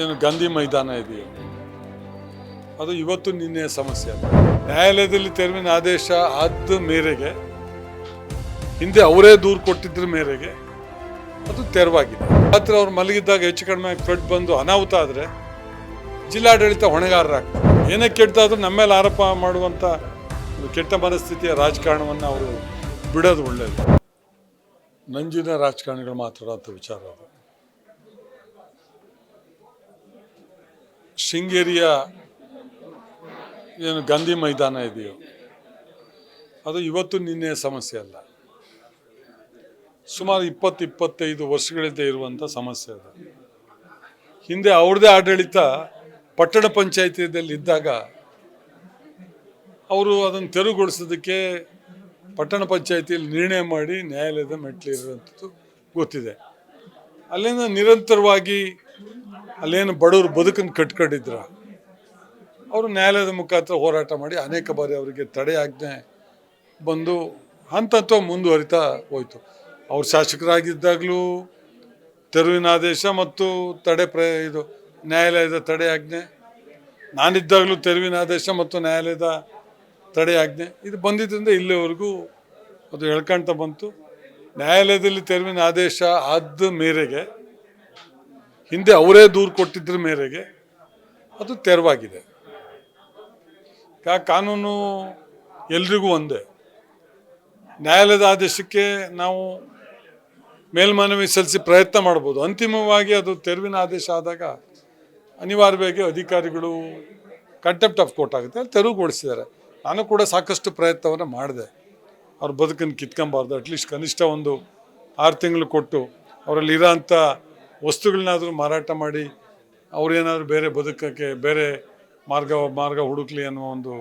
ಏನು ಗಾಂಧಿ ಮೈದಾನ ಇದೆಯೋ? ಅದು ಇವತ್ತು ನಿನ್ನೆ ಸಮಸ್ಯೆ ನ್ಯಾಯಾಲಯದಲ್ಲಿ ತೆರವಿನ ಆದೇಶ ಆದ ಮೇರೆಗೆ, ಹಿಂದೆ ಅವರೇ ದೂರು ಕೊಟ್ಟಿದ್ದರ ಮೇರೆಗೆ ಅದು ತೆರವಾಗಿದೆ. ರಾತ್ರಿ ಅವ್ರು ಮಲಗಿದ್ದಾಗ ಹೆಚ್ಚು ಕಡಿಮೆ ಫ್ಲಡ್ ಬಂದು ಅನಾಹುತ ಆದರೆ ಜಿಲ್ಲಾಡಳಿತ ಹೊಣೆಗಾರರಾಗ್ತಾರೆ. ಏನೇ ಕೆಟ್ಟದಾದ್ರೂ ನಮ್ಮ ಮೇಲೆ ಆರೋಪ ಮಾಡುವಂಥ ಒಂದು ಕೆಟ್ಟ ಮನಸ್ಥಿತಿಯ ರಾಜಕಾರಣವನ್ನು ಅವರು ಬಿಡೋದು ಒಳ್ಳೆಯದು ನಂಜಿನ ರಾಜಕಾರಣಿಗಳು ಮಾತಾಡೋಂಥ ವಿಚಾರ ಅದು. ಶೃಂಗೇರಿಯ ಏನು ಗಾಂಧಿ ಮೈದಾನ ಇದೆಯೋ, ಅದು ಇವತ್ತು ನಿನ್ನೆ ಸಮಸ್ಯೆ ಅಲ್ಲ. ಸುಮಾರು ಇಪ್ಪತ್ತು ಇಪ್ಪತ್ತೈದು ವರ್ಷಗಳಿಂದ ಇರುವಂಥ ಸಮಸ್ಯೆ ಅದು. ಹಿಂದೆ ಅವ್ರದ್ದೇ ಆಡಳಿತ ಪಟ್ಟಣ ಪಂಚಾಯತಿಯಲ್ಲಿ ಇದ್ದಾಗ ಅವರು ಅದನ್ನು ತೆರವುಗೊಳಿಸೋದಕ್ಕೆ ಪಟ್ಟಣ ಪಂಚಾಯತಿಯಲ್ಲಿ ನಿರ್ಣಯ ಮಾಡಿ ನ್ಯಾಯಾಲಯದ ಮೆಟ್ಲಿರುವಂಥದ್ದು ಗೊತ್ತಿದೆ. ಅಲ್ಲಿಂದ ನಿರಂತರವಾಗಿ ಅಲ್ಲೇನು ಬಡವರು ಬದುಕನ್ನು ಕಟ್ಕೊಂಡಿದ್ರು. ಅವರು ನ್ಯಾಯಾಲಯದ ಮುಖಾಂತರ ಹೋರಾಟ ಮಾಡಿ ಅನೇಕ ಬಾರಿ ಅವರಿಗೆ ತಡೆಯಾಜ್ಞೆ ಬಂದು ಹಂತ ಹಂತ ಮುಂದುವರಿತಾ ಹೋಯಿತು. ಅವ್ರು ಶಾಸಕರಾಗಿದ್ದಾಗಲೂ ತೆರವಿನ ಆದೇಶ ಮತ್ತು ತಡೆ ಪ್ರ ಇದು ನ್ಯಾಯಾಲಯದ ತಡೆಯಾಜ್ಞೆ ನಾನಿದ್ದಾಗಲೂ ತೆರವಿನ ಆದೇಶ ಮತ್ತು ನ್ಯಾಯಾಲಯದ ತಡೆಯಾಜ್ಞೆ ಇದು ಬಂದಿದ್ದರಿಂದ ಇಲ್ಲಿವರೆಗೂ ಅದು ಹೇಳ್ಕೊಳ್ತಾ ಬಂತು. ನ್ಯಾಯಾಲಯದಲ್ಲಿ ತೆರವಿನ ಆದೇಶ ಆದ ಮೇರೆಗೆ ಹಿಂದೆ ಅವರೇ ದೂರು ಕೊಟ್ಟಿದ್ರ ಮೇರೆಗೆ ಅದು ತೆರವಾಗಿದೆ. ಕಾನೂನು ಎಲ್ರಿಗೂ ಒಂದೇ. ನ್ಯಾಯಾಲಯದ ಆದೇಶಕ್ಕೆ ನಾವು ಮೇಲ್ಮನವಿ ಸಲ್ಲಿಸಿ ಪ್ರಯತ್ನ ಮಾಡ್ಬೋದು. ಅಂತಿಮವಾಗಿ ಅದು ತೆರವಿನ ಆದೇಶ ಆದಾಗ ಅನಿವಾರ್ಯವಾಗಿ ಅಧಿಕಾರಿಗಳು ಕಂಟೆಂಪ್ಟ್ ಆಫ್ ಕೋರ್ಟ್ ಆಗುತ್ತೆ. ಅಲ್ಲಿ ತೆರವುಗೊಳಿಸಿದ್ದಾರೆ ನಾನು ಕೂಡ ಸಾಕಷ್ಟು ಪ್ರಯತ್ನವನ್ನು ಮಾಡಿದೆ. ಅವ್ರ ಬದುಕನ್ನು ಕಿತ್ಕೊಂಬಾರ್ದು. ಅಟ್ಲೀಸ್ಟ್ ಕನಿಷ್ಠ ಒಂದು ಆರು ತಿಂಗಳು ಕೊಟ್ಟು ಅವರಲ್ಲಿ ಇರೋಂಥ ವಸ್ತುಗಳನ್ನಾದರೂ ಮಾರಾಟ ಮಾಡಿ ಅವರೇನಾದರೂ ಬೇರೆ ಬದುಕಕ್ಕೆ ಬೇರೆ ಮಾರ್ಗ ಮಾರ್ಗ ಹುಡುಕ್ಲಿ ಅನ್ನೋ ಒಂದು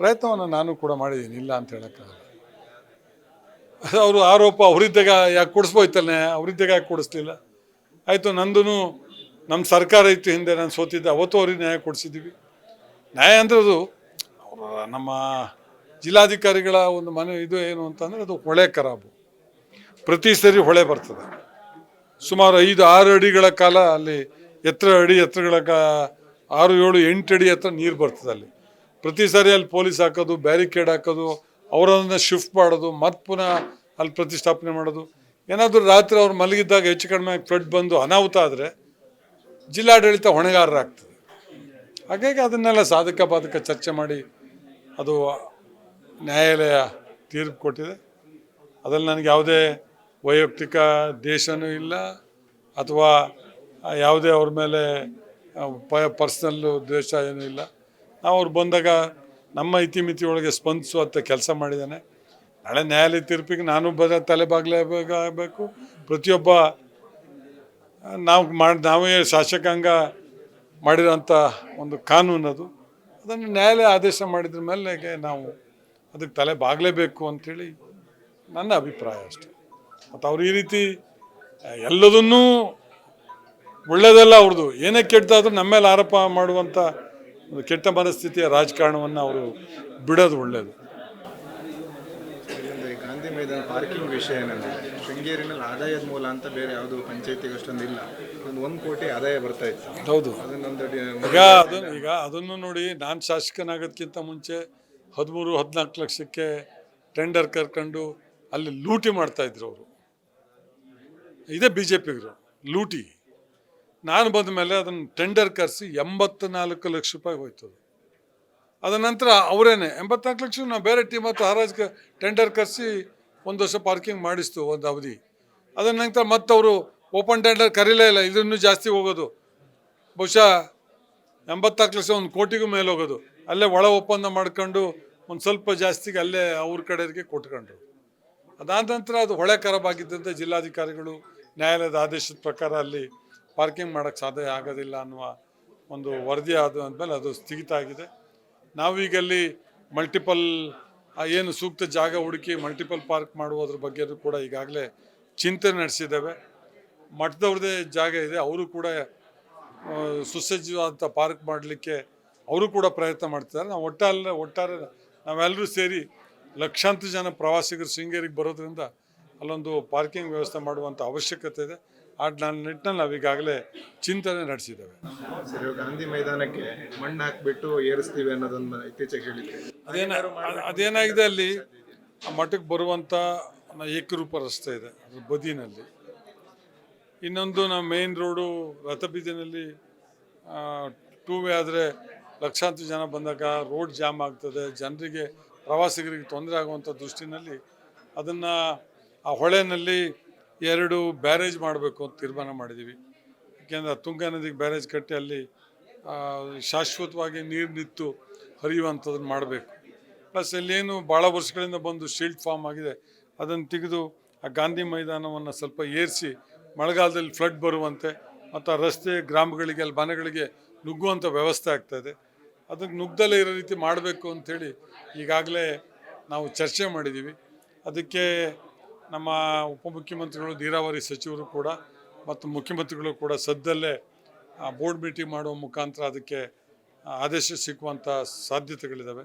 ಪ್ರಯತ್ನವನ್ನು ನಾನು ಕೂಡ ಮಾಡಿದ್ದೀನಿ. ಇಲ್ಲ ಅಂತ ಹೇಳೋಕ್ಕಾಗಲ್ಲ. ಅವರು ಆರೋಪ, ಅವರಿದ್ದಾಗ ಯಾಕೆ ಕೊಡಿಸ್ಬೋಯ್ತಲ್ಲ? ಅವರಿದ್ದಾಗ ಯಾಕೆ ಕೊಡಿಸ್ಲಿಲ್ಲ? ಆಯಿತು ನಂದು ನಮ್ಮ ಸರ್ಕಾರ ಇತ್ತು ಹಿಂದೆ ನಾನು ಸೋತಿದ್ದೆ, ಅವತ್ತು ಅವ್ರಿಗೆ ನ್ಯಾಯ ಕೊಡಿಸಿದ್ದೀವಿ. ನ್ಯಾಯ ಅಂದರೆ ಅದು ಅವರ ನಮ್ಮ ಜಿಲ್ಲಾಧಿಕಾರಿಗಳ ಒಂದು ಮನೆ ಇದು ಏನು ಅಂತಂದರೆ ಅದು ಹೊಳೆ ಖರಾಬು ಪ್ರತಿ ಸರಿ ಹೊಳೆ ಬರ್ತದೆ. ಸುಮಾರು ಐದು, ಆರು ಅಡಿಗಳ ಕಾಲ ಅಲ್ಲಿ ಎತ್ತರ ಅಡಿ, ಎತ್ತರಗಳ ಕಾ, ಆರು, ಏಳು, ಎಂಟು ಅಡಿ ಹತ್ರ ನೀರು ಬರ್ತದೆ ಅಲ್ಲಿ. ಪ್ರತಿ ಸಾರಿ ಅಲ್ಲಿ ಪೊಲೀಸ್ ಹಾಕೋದು, ಬ್ಯಾರಿಕೇಡ್ ಹಾಕೋದು, ಅವರನ್ನು ಶಿಫ್ಟ್ ಮಾಡೋದು ಮತ್ತೆ ಪುನಃ ಅಲ್ಲಿ ಪ್ರತಿಷ್ಠಾಪನೆ ಮಾಡೋದು. ಏನಾದರೂ ರಾತ್ರಿ ಅವ್ರು ಮಲಗಿದ್ದಾಗ ಹೆಚ್ಚು ಕಡಿಮೆ ಫ್ಲಡ್ ಬಂದು ಅನಾಹುತ ಆದರೆ ಜಿಲ್ಲಾಡಳಿತ ಹೊಣೆಗಾರರಾಗ್ತದೆ. ಹಾಗಾಗಿ ಅದನ್ನೆಲ್ಲ ಸಾಧಕ ಬಾಧಕ ಚರ್ಚೆ ಮಾಡಿ ಅದು ನ್ಯಾಯಾಲಯ ತೀರ್ಪು ಕೊಟ್ಟಿದೆ. ಅದರಲ್ಲಿ ನನಗೆ ಯಾವುದೇ ವೈಯಕ್ತಿಕ ದೇಶನೂ ಇಲ್ಲ ಅಥವಾ ಯಾವುದೇ ಅವ್ರ ಮೇಲೆ ಪ ಪರ್ಸ್ನಲ್ಲು ದ್ವೇಷ ಏನೂ ಇಲ್ಲ. ನಾವು ಅವ್ರು ಬಂದಾಗ ನಮ್ಮ ಇತಿಮಿತಿ ಒಳಗೆ ಸ್ಪಂದಿಸುವಂಥ ಕೆಲಸ ಮಾಡಿದ್ದಾನೆ. ನಾಳೆ ನ್ಯಾಯಾಲಯ ತೀರ್ಪಿಗೆ ನಾನು ಬದ ತಲೆ ಬಾಗ್ಲೇಬೇಕಾಗಬೇಕು. ಪ್ರತಿಯೊಬ್ಬ, ನಾವು ಮಾಡಿ, ನಾವೇ ಶಾಸಕಾಂಗ ಮಾಡಿರೋಂಥ ಒಂದು ಕಾನೂನು ಅದು. ಅದನ್ನು ನ್ಯಾಯಾಲಯ ಆದೇಶ ಮಾಡಿದ್ರ ಮೇಲೆ ನಾವು ಅದಕ್ಕೆ ತಲೆ ಬಾಗಲೇಬೇಕು ಅಂಥೇಳಿ ನನ್ನ ಅಭಿಪ್ರಾಯ ಅಷ್ಟೆ. ಮತ್ತು ಅವ್ರು ಈ ರೀತಿ ಎಲ್ಲದನ್ನೂ ಒಳ್ಳೆಯದಲ್ಲ ಅವ್ರದ್ದು ಏನೇ ಕೆಟ್ಟದಾದ್ರೂ ನಮ್ಮ ಮೇಲೆ ಆರೋಪ ಮಾಡುವಂಥ ಒಂದು ಕೆಟ್ಟ ಮನಸ್ಥಿತಿಯ ರಾಜಕಾರಣವನ್ನು ಅವರು ಬಿಡೋದು ಒಳ್ಳೆಯದು ಗಾಂಧಿ ಮೈದಾನ ಪಾರ್ಕಿಂಗ್ ವಿಷಯ ಏನಂದರೆ ಶೃಂಗೇರಿನಲ್ಲಿ ಆದಾಯದ ಮೂಲ ಅಂತ ಬೇರೆ ಯಾವುದು ಪಂಚಾಯತಿಗೆ ಅಷ್ಟೊಂದು ಇಲ್ಲ. ಒಂದು ಒಂದು ಕೋಟಿ ಆದಾಯ ಬರ್ತಾ ಇತ್ತು. ಹೌದು. ಈಗ ಅದನ್ನು ಈಗ ಅದನ್ನು ನೋಡಿ ನಾನು ಶಾಸಕನಾಗೋದಕ್ಕಿಂತ ಮುಂಚೆ ಹದಿಮೂರು ಹದಿನಾಲ್ಕು ಲಕ್ಷಕ್ಕೆ ಟೆಂಡರ್ ಕರ್ಕೊಂಡು ಅಲ್ಲಿ ಲೂಟಿ ಮಾಡ್ತಾಯಿದ್ರು ಅವರು. ಇದೇ ಬಿ ಜೆ ಪಿಗರು ಲೂಟಿ. ನಾನು ಬಂದ ಮೇಲೆ ಅದನ್ನು ಟೆಂಡರ್ ಕರೆಸಿ ಎಂಬತ್ತು ನಾಲ್ಕು ಲಕ್ಷ ರೂಪಾಯಿ ಹೋಯ್ತು ಅದು. ನಂತರ ಅವರೇನೆ, ಎಂಬತ್ನಾಲ್ಕು ಲಕ್ಷ ನಾವು ಬೇರೆ ಟೀಮ್ ಹತ್ರ ಹರಾಜ್ ಟೆಂಡರ್ ಕರೆಸಿ ಒಂದು ವರ್ಷ ಪಾರ್ಕಿಂಗ್ ಮಾಡಿಸ್ತು ಒಂದು ಅವಧಿ. ಅದರ ನಂತರ ಅವರು ಓಪನ್ ಟೆಂಡರ್ ಕರೀಲೇ ಇಲ್ಲ ಇದನ್ನು ಜಾಸ್ತಿ ಹೋಗೋದು. ಬಹುಶಃ ಎಂಬತ್ತಾರು ಲಕ್ಷ ಒಂದು ಕೋಟಿಗೂ ಮೇಲೆ ಹೋಗೋದು. ಅಲ್ಲೇ ಒಳ ಒಪ್ಪಂದ ಮಾಡ್ಕೊಂಡು ಒಂದು ಸ್ವಲ್ಪ ಜಾಸ್ತಿಗೆ ಅಲ್ಲೇ ಅವ್ರ ಕಡೆಗೆ ಕೊಟ್ಕೊಂಡ್ರು. ಅದಾದ ನಂತರ ಅದು ಹೊಳೆ ಖರಾಬ್ ಜಿಲ್ಲಾಧಿಕಾರಿಗಳು ನ್ಯಾಯಾಲಯದ ಆದೇಶದ ಪ್ರಕಾರ ಅಲ್ಲಿ ಪಾರ್ಕಿಂಗ್ ಮಾಡೋಕ್ಕೆ ಸಾಧ್ಯ ಆಗೋದಿಲ್ಲ ಅನ್ನುವ ಒಂದು ವರದಿ ಆದ ಅಂದಮೇಲೆ ಅದು ಸ್ಥಗಿತ ಆಗಿದೆ. ನಾವೀಗ ಅಲ್ಲಿ ಮಲ್ಟಿಪಲ್ ಏನು ಸೂಕ್ತ ಜಾಗ ಹುಡುಕಿ ಮಲ್ಟಿಪಲ್ ಪಾರ್ಕ್ ಮಾಡುವುದ್ರ ಬಗ್ಗೆ ಕೂಡ ಈಗಾಗಲೇ ಚಿಂತನೆ ನಡೆಸಿದ್ದೇವೆ. ಮಠದವ್ರದ್ದೇ ಜಾಗ ಇದೆ, ಅವರು ಕೂಡ ಸುಸಜ್ಜವಾದಂಥ ಪಾರ್ಕ್ ಮಾಡಲಿಕ್ಕೆ ಅವರು ಕೂಡ ಪ್ರಯತ್ನ ಮಾಡ್ತಿದ್ದಾರೆ. ನಾವು ಒಟ್ಟಾರೆ ಒಟ್ಟಾರೆ ನಾವೆಲ್ಲರೂ ಸೇರಿ ಲಕ್ಷಾಂತರ ಜನ ಪ್ರವಾಸಿಗರು ಶೃಂಗೇರಿಗೆ ಬರೋದ್ರಿಂದ ಅಲ್ಲೊಂದು ಪಾರ್ಕಿಂಗ್ ವ್ಯವಸ್ಥೆ ಮಾಡುವಂಥ ಅವಶ್ಯಕತೆ ಇದೆ. ಆ ನಿಟ್ಟಿನಲ್ಲಿ ನಾವು ಈಗಾಗಲೇ ಚಿಂತನೆ ನಡೆಸಿದ್ದೇವೆ. ಸರಿ ಗಾಂಧಿ ಮೈದಾನಕ್ಕೆ ಮಣ್ಣು ಹಾಕ್ಬಿಟ್ಟು ಏರಿಸ್ತೀವಿ ಅನ್ನೋದನ್ನ ಇತ್ತೀಚೆಗೆ ಹೇಳಿದ್ದೆ ಅದೇನ ಅದ್- ಅದೇನಾಗಿದೆ ಅಲ್ಲಿ? ಆ ಮಠಕ್ಕೆ ಬರುವಂಥ ಏಕರೂಪ ರಸ್ತೆ ಇದೆ ಬದಿನಲ್ಲಿ. ಇನ್ನೊಂದು ನಮ್ಮ ಮೇನ್ ರೋಡು ರಥಬೀದಿನಲ್ಲಿ ಟೂ ವೇ ಆದರೆ ಲಕ್ಷಾಂತರ ಜನ ಬಂದಾಗ ರೋಡ್ ಜಾಮ್ ಆಗ್ತದೆ ಜನರಿಗೆ ಪ್ರವಾಸಿಗರಿಗೆ ತೊಂದರೆ ಆಗುವಂಥ ದೃಷ್ಟಿನಲ್ಲಿ ಅದನ್ನು ಆ ಹೊಳೆನಲ್ಲಿ ಎರಡು ಬ್ಯಾರೇಜ್ ಮಾಡಬೇಕು ಅಂತ ತೀರ್ಮಾನ ಮಾಡಿದ್ದೀವಿ. ಯಾಕೆಂದರೆ ತುಂಗಾ ನದಿಗೆ ಬ್ಯಾರೇಜ್ ಕಟ್ಟಿ ಅಲ್ಲಿ ಶಾಶ್ವತವಾಗಿ ನೀರು ನಿಂತು ಹರಿಯುವಂಥದ್ದನ್ನು ಮಾಡಬೇಕು. ಪ್ಲಸ್ ಅಲ್ಲೇನು ಭಾಳ ವರ್ಷಗಳಿಂದ ಬಂದು ಶೀಲ್ಡ್ ಫಾರ್ಮ್ ಆಗಿದೆ. ಅದನ್ನು ತೆಗೆದು ಆ ಗಾಂಧಿ ಮೈದಾನವನ್ನು ಸ್ವಲ್ಪ ಏರಿಸಿ ಮಳೆಗಾಲದಲ್ಲಿ ಫ್ಲಡ್ ಬರುವಂತೆ, ಮತ್ತು ರಸ್ತೆ, ಗ್ರಾಮಗಳಿಗೆ ಅಲ್ಲಿ ಮನೆಗಳಿಗೆ ನುಗ್ಗುವಂಥ ವ್ಯವಸ್ಥೆ ಆಗ್ತಾಯಿದೆ ಅದಕ್ಕೆ ನುಗ್ಗದಲ್ಲೇ ಇರೋ ರೀತಿ ಮಾಡಬೇಕು ಅಂಥೇಳಿ ಈಗಾಗಲೇ ನಾವು ಚರ್ಚೆ ಮಾಡಿದ್ದೀವಿ. ಅದಕ್ಕೆ ನಮ್ಮ ಉಪಮುಖ್ಯಮಂತ್ರಿಗಳು, ನೀರಾವರಿ ಸಚಿವರು ಕೂಡ ಮತ್ತು ಮುಖ್ಯಮಂತ್ರಿಗಳು ಕೂಡ ಸದ್ದಲ್ಲೇ ಬೋರ್ಡ್ ಮೀಟಿಂಗ್ ಮಾಡುವ ಮುಖಾಂತರ ಅದಕ್ಕೆ ಆದೇಶ ಸಿಕ್ಕುವಂಥ ಸಾಧ್ಯತೆಗಳಿದ್ದಾವೆ